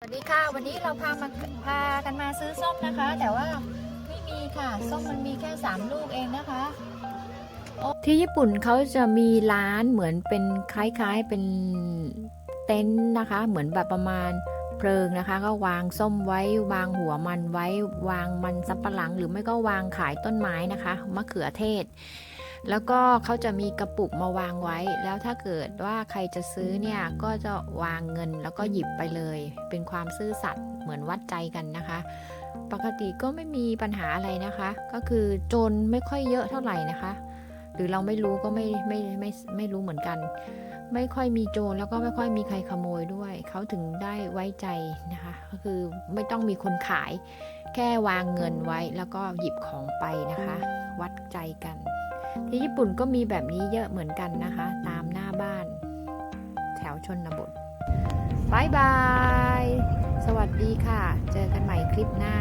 สวัสดีค่ะ วันนี้เราพามาพากันมาซื้อส้มนะคะ แต่ว่าไม่มีค่ะ ส้มมันมีแค่3ลูกเองนะคะ ที่ญี่ปุ่นเขาจะมีร้านเหมือนเป็นคล้ายๆเป็นเต็นท์นะคะ เหมือนแบบประมาณเพลิงนะคะ ก็วางส้มไว้ วางหัวมันไว้ วางมันสับปะหลัง หรือไม่ก็วางขายต้นไม้นะคะมะเขือเทศ แล้วก็เขาจะมีกระปุกมาวางไว้ แล้วถ้าเกิดว่าใครจะซื้อเนี่ยก็จะวางเงินแล้วก็หยิบไปเลย เป็นความซื่อสัตย์เหมือนวัดใจกันนะคะ ปกติก็ไม่มีปัญหาอะไรนะคะ ก็คือโจรไม่ค่อยเยอะเท่าไหร่นะคะ หรือเราไม่รู้ก็ไม่ไม่ไม่ไม่รู้เหมือนกัน ไม่ค่อยมีโจรแล้วก็ไม่ค่อยมีใครขโมยด้วย เขาถึงได้ไว้ใจนะคะ ก็คือไม่ต้องมีคนขาย แค่วางเงินไว้แล้วก็หยิบของไปนะคะ วัดใจกัน ที่ญี่ปุ่นก็มีแบบนี้เยอะเหมือนกันนะคะ ตามหน้าบ้าน แถวชนบทบายบาย สวัสดีค่ะ เจอกันใหม่คลิปหน้า